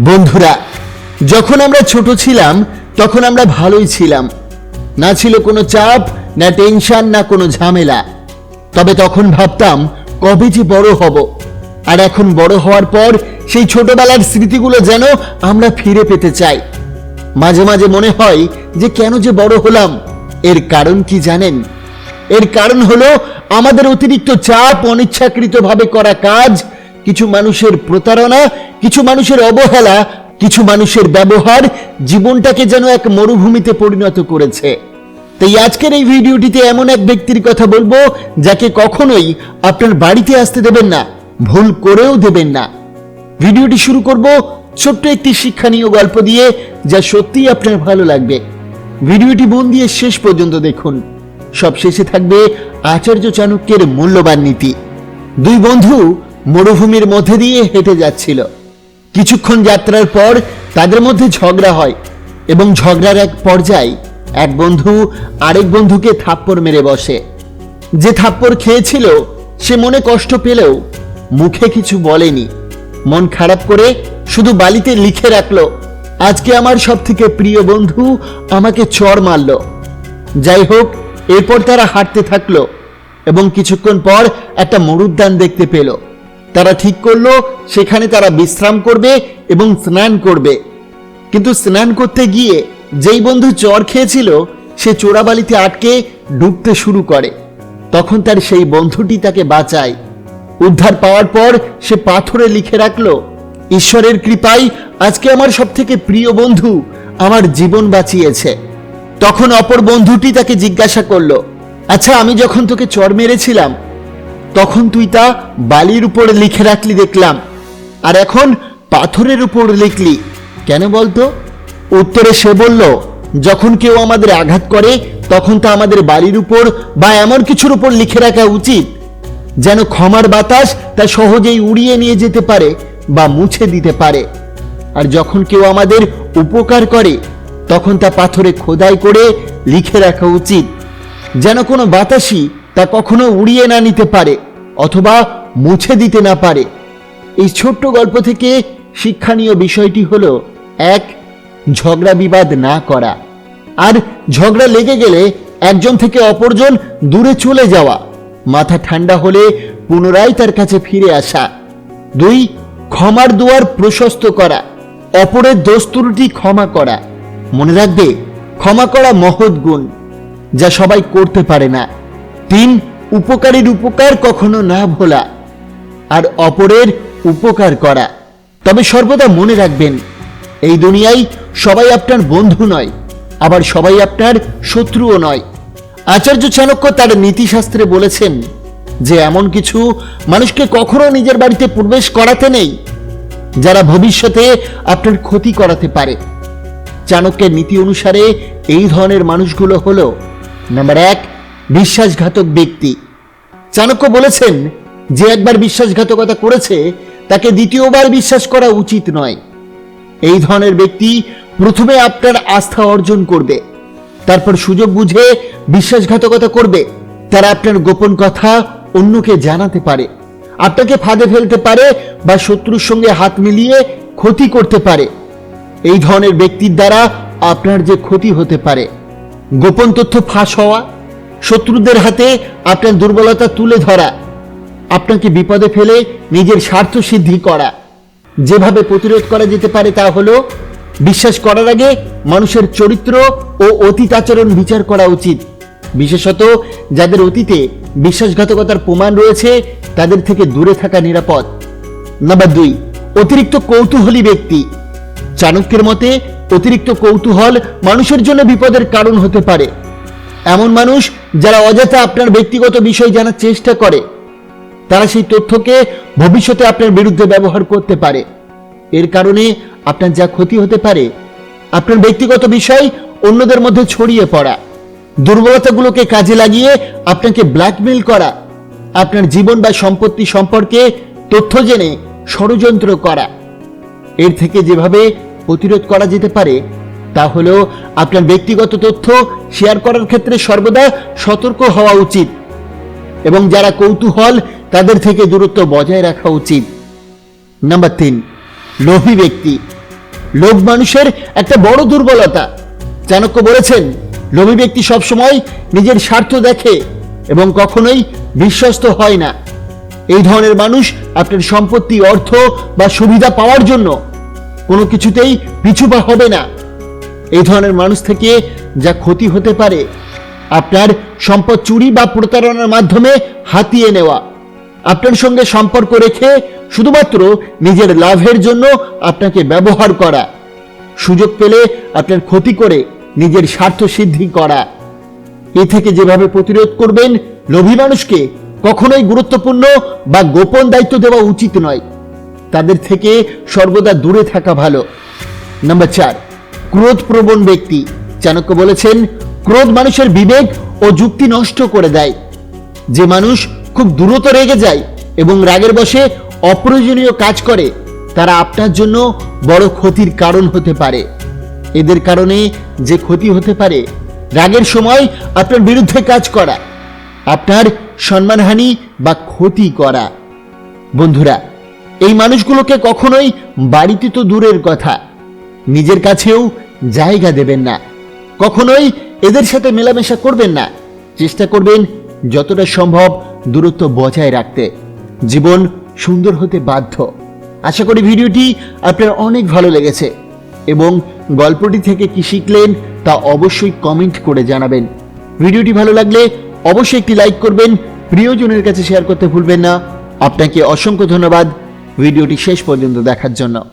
বন্ধুরা, যখন আমরা ছোট ছিলাম, তখন আমরা ভালোই ছিলাম। না ছিল কোনো চাপ, না টেনশন, না কোনো ঝামেলা। তবে তখন ভাবতাম, কবে যে বড় হব। আর এখন বড় হওয়ার পর, সেই ছোটবেলার স্মৃতিগুলো যেন আমরা ফিরে পেতে চাই। মাঝে মাঝে মনে হয় যে কেন যে বড় হলাম। এর কারণ কি জানেন? এর কারণ হলো আমাদের অতিরিক্ত চাপ, অনিচ্ছাকৃতভাবে করা কাজ কিছু মানুষের প্রতারণা, কিছু মানুষের অবহেলা, কিছু মানুষের ব্যবহার জীবনটাকে যেন এক মরুভূমিতে পরিণত করেছে। তাই আজকের এই ভিডিওটিতে এমন এক ব্যক্তির কথা বলব, যাকে কখনোই আপনার বাড়িতে আসতে দেবেন না, ভুল করেও দেবেন না। ভিডিওটি শুরু করব ছোট্ট একটি শিক্ষণীয় গল্প দিয়ে, যা সত্যিই আপনার ভালো লাগবে। ভিডিওটি মন দিয়ে শেষ পর্যন্ত দেখুন। সব শেষে থাকবে আচার্য চাণক্যের মূল্যবান নীতি। দুই বন্ধু মরুভূমির মধ্যে দিয়ে হেঁটে যাচ্ছিল। কিছুক্ষণ যাত্রার পর তাদের মধ্যে ঝগড়া হয় এবং ঝগড়ার এক পর্যায়ে এক বন্ধু আরেক বন্ধুকে থাপ্পড় মেরে বসে। যে থাপ্পড় খেয়েছিল, সে মনে কষ্ট পেলেও মুখে কিছু বলেনি। মন খারাপ করে শুধু বালিতে লিখে রাখল, আজকে আমার সব থেকে প্রিয় বন্ধু আমাকে চড় মারলো। যাই হোক, এরপর তারা হাঁটতে থাকল এবং কিছুক্ষণ পর একটা মরুদ্যান দেখতে পেল। তারা ঠিক করল, সেখানে তারা বিশ্রাম করবে এবং স্নান করবে। কিন্তু স্নান করতে গিয়ে যেই বন্ধু চর খেয়েছিল, সে চোরাবালিতে আটকে ডুবতে শুরু করে। তখন তার সেই বন্ধুটি তাকে বাঁচায়। উদ্ধার পাওয়ার পর সে পাথরে লিখে রাখল, ঈশ্বরের কৃপায় আজকে আমার সব থেকে প্রিয় বন্ধু আমার জীবন বাঁচিয়েছে। তখন অপর বন্ধুটি তাকে জিজ্ঞাসা করল আচ্ছা আমি যখন তোকে চর মেরেছিলাম তখন তুই তা বালির উপরে লিখে রাখলি দেখলাম। আর এখন পাথরের উপর লিখলি। কেন বলতো? উত্তরে সে বলল, যখন কেউ আমাদের আঘাত করে, তখন তা আমাদের বাড়ির উপর বা এমন কিছুর উপর লিখে রাখা উচিত। যেন ক্ষমার বাতাস তা সহজেই উড়িয়ে নিয়ে যেতে পারে বা মুছে দিতে পারে। আর যখন কেউ আমাদের উপকার করে, তখন তা পাথরে খোদাই করে লিখে রাখা উচিত। যেন কোনো বাতাসই তা কখনো উড়িয়ে না নিতে পারে। অথবা মুছে দিতে না পারে। এই ছোট্ট গল্প থেকে শিক্ষণীয় বিষয়টি হলো, এক, ঝগড়া বিবাদ না করা। আর ঝগড়া লেগে গেলে একজন থেকে অপরজন দূরে চলে যাওয়া, মাথা ঠান্ডা হলে পুনরায় তার কাছে ফিরে আসা। দুই, ক্ষমার দুয়ার প্রশস্ত করা, অপরের দোষ ক্ষমা করা। মনে রাখবে, ক্ষমা করা মহৎ গুণ, যা সবাই করতে পারে না। তিন উপকারীর উপকার কখনো না ভোলা, আর অপরের উপকার করা। তবে সর্বদা মনে রাখবেন, এই দুনিয়ায় সবাই আপনার বন্ধু নয়, আবার সবাই আপনার শত্রুও নয়। আচার্য চাণক্য তার নীতিশাস্ত্রে বলেছেন যে, এমন কিছু মানুষকে কখনো নিজের বাড়িতে প্রবেশ করাতে নেই, যারা ভবিষ্যতে আপনার ক্ষতি করাতে পারে। চাণক্যের নীতি অনুসারে এই ধরনের মানুষগুলো হলো, নাম্বার এক বিশ্বাসঘাতক ব্যক্তি। চাণক্য বলেছেন, যে একবার বিশ্বাসঘাতকতা করেছে, তাকে দ্বিতীয়বার বিশ্বাস করা উচিত নয়। এই ধরনের ব্যক্তি প্রথমে আপনার আস্থা অর্জন করবে, তারপর সুযোগ বুঝে বিশ্বাসঘাতকতা করবে। তারা আপনার গোপন কথা অন্যকে জানাতে পারে, আপনাকে ফাঁদে ফেলতে পারে বা শত্রুর সঙ্গে হাত মিলিয়ে ক্ষতি করতে পারে। এই ধরনের ব্যক্তির দ্বারা আপনার যে ক্ষতি হতে পারে। গোপন তথ্য ফাঁস হওয়া শত্রুদের হাতে আপনার দুর্বলতা তুলে ধরা, আপনাকে বিপদে ফেলে নিজের স্বার্থ সিদ্ধি করা। যেভাবে প্রতিরোধ করা যেতে পারে তা হলো, বিশ্বাস করার আগে মানুষের চরিত্র ও অতীত আচরণ বিচার করা উচিত। বিশেষত যাদের অতীতে বিশ্বাসঘাতকতার প্রমাণ রয়েছে, তাদের থেকে দূরে থাকা নিরাপদ। নাম্বার দুই, অতিরিক্ত কৌতূহলী ব্যক্তি। চাণক্যের মতে, অতিরিক্ত কৌতূহল মানুষের জন্য বিপদের কারণ হতে পারে। এমন মানুষ যারা অযথা আপনার ব্যক্তিগত বিষয় জানার চেষ্টা করে। তারা সেই তথ্যকে ভবিষ্যতে আপনার বিরুদ্ধে ব্যবহার করতে পারে। এর কারণে আপনার যা ক্ষতি হতে পারে, আপনার ব্যক্তিগত বিষয় অন্যদের মধ্যে ছড়িয়ে পড়া। দুর্বলতাগুলোকে কাজে লাগিয়ে আপনাকে ব্ল্যাকমেল করা, আপনার জীবন বা সম্পত্তি সম্পর্কে তথ্য জেনে ষড়যন্ত্র করা। এর থেকে যেভাবে প্রতিরোধ করা যেতে পারে তা আপনার ব্যক্তিগত তথ্য শেয়ার করার ক্ষেত্রে সর্বদা সতর্ক হওয়া উচিত। এবং যারা কৌতূহল, তাদের থেকে দূরত্ব বজায় রাখা উচিত। নাম্বার তিন, লোভী ব্যক্তি। লোভ মানুষের একটা বড় দুর্বলতা। চাণক্য বলেছেন, লোভী ব্যক্তি সবসময় নিজের স্বার্থ দেখে এবং কখনোই বিশ্বস্ত হয় না। এই ধরনের মানুষ আপনার সম্পত্তি, অর্থ বা সুবিধা পাওয়ার জন্য কোনো কিছুতেই পিছুপা হবে না। এই ধরনের মানুষ থেকে যা ক্ষতি হতে পারে, আপনার সম্পদ চুরি বা প্রতারণার মাধ্যমে হাতিয়ে নেওয়া। আপনার সঙ্গে সম্পর্ক রেখে শুধুমাত্র নিজের লাভের জন্য আপনাকে ব্যবহার করা। সুযোগ পেলে আপনার ক্ষতি করে নিজের স্বার্থ সিদ্ধি করা। এ থেকে যেভাবে প্রতিরোধ করবেন, লোভী মানুষকে কখনোই গুরুত্বপূর্ণ বা গোপন দায়িত্ব দেওয়া উচিত নয়। তাদের থেকে সর্বদা দূরে থাকা ভালো। নাম্বার চার। ক্রোধ প্রবণ ব্যক্তি। চাণক্য বলেছেন, ক্রোধ মানুষের বিবেক ও যুক্তি নষ্ট করে দেয়। যে মানুষ খুব দ্রুত রেগে যায় এবং রাগের বশে অপ্রয়োজনীয় কাজ করে, তারা আপনার জন্য বড় ক্ষতির কারণ হতে পারে। এদের কারণে যে ক্ষতি হতে পারে, রাগের সময় আপনার বিরুদ্ধে কাজ করা, আপনার সম্মানহানি বা ক্ষতি করা। বন্ধুরা, এই মানুষগুলোকে কখনোই বাড়িতে তো দূরের কথা। নিজের কাছেও জায়গা দেবেন না। কখনোই এদের সাথে মেলামেশা করবেন না। চেষ্টা করবেন যতটা সম্ভব দূরত্ব বজায় রাখতে। জীবন সুন্দর হতে বাধ্য। আশা করি ভিডিওটি আপনার অনেক ভালো লেগেছে এবং গল্পটি থেকে কি শিখলেন তা অবশ্যই কমেন্ট করে জানাবেন। ভিডিওটি ভালো লাগলে অবশ্যই একটি লাইক করবেন। প্রিয়জনের কাছে শেয়ার করতে ভুলবেন না। আপনাকে অসংখ্য ধন্যবাদ। ভিডিওটি শেষ পর্যন্ত দেখার জন্য।